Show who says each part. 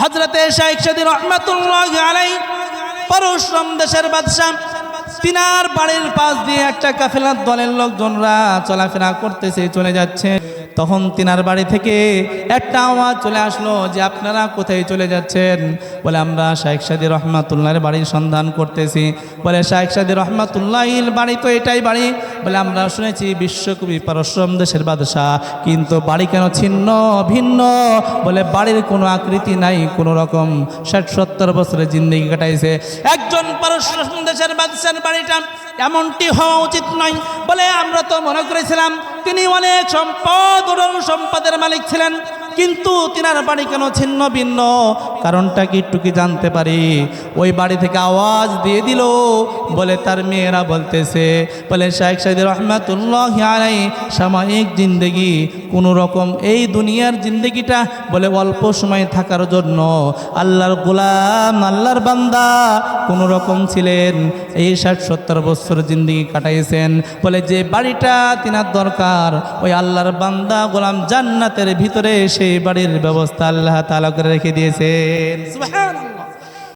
Speaker 1: হজরতে শাইখ সাদি রহমাতুল্লাহ আলাই পরশুরাম দেশের বাদশাহ, তিনার বাড়ির পাশ দিয়ে একটা কাফেলার দলের লোকজনরা চলাফেরা করতেছে, চলে যাচ্ছে। তখন তিনার বাড়ি থেকে একটা আওয়াজ চলে আসলো যে, আপনারা কোথায় চলে যাচ্ছেন? বলে, আমরা শাইখ সাদি রহমাতুল্লাহের বাড়ির সন্ধান করতেছি। বলে, শাইখ সাদি রহমাতুল্লাহির বাড়ি তো এটাই বাড়ি? বলে, আমরা শুনেছি বিশ্বকবি পরশ্রম দেশের বাদশাহ, কিন্তু বাড়ি কেন ছিন্ন, ভিন্ন? বলে, বাড়ির কোনো আকৃতি নাই, কোনো রকম। ষাট সত্তর বছরের জিন্দগি কাটাইছে। একজন পারশ্রম দেশের বাদশার বাড়িটা এমনটি হওয়া উচিত নয় বলে আমরা তো মনে করেছিলাম, তিনি অনেক সম্পদ সম্পদের মালিক ছিলেন, কিন্তু তিনার বাড়ি কেন ছিন্ন ভিন্ন? কারণটা কি একটু কি জানতে পারি? ওই বাড়ি থেকে আওয়াজ দিয়ে দিল, বলে তার মেয়েরা বলতেছে, বলে শাহেখ সাইদ রহমাতুল্লাহ সাময়িক জিন্দগি কোনো রকম এই দুনিয়ার জিন্দগিটা বলে অল্প সময় থাকার জন্য। আল্লাহর গোলাম, আল্লাহর বান্দা কোনো রকম ছিলেন। এই ষাট, সত্তর বছর জিন্দগি কাটাইছেন। বলে যে বাড়িটা তিনার দরকার, ওই আল্লাহর বান্দা গোলাম জান্নাতের ভিতরে সেই বাড়ির ব্যবস্থা আল্লাহ তালা করে রেখে দিয়েছেন।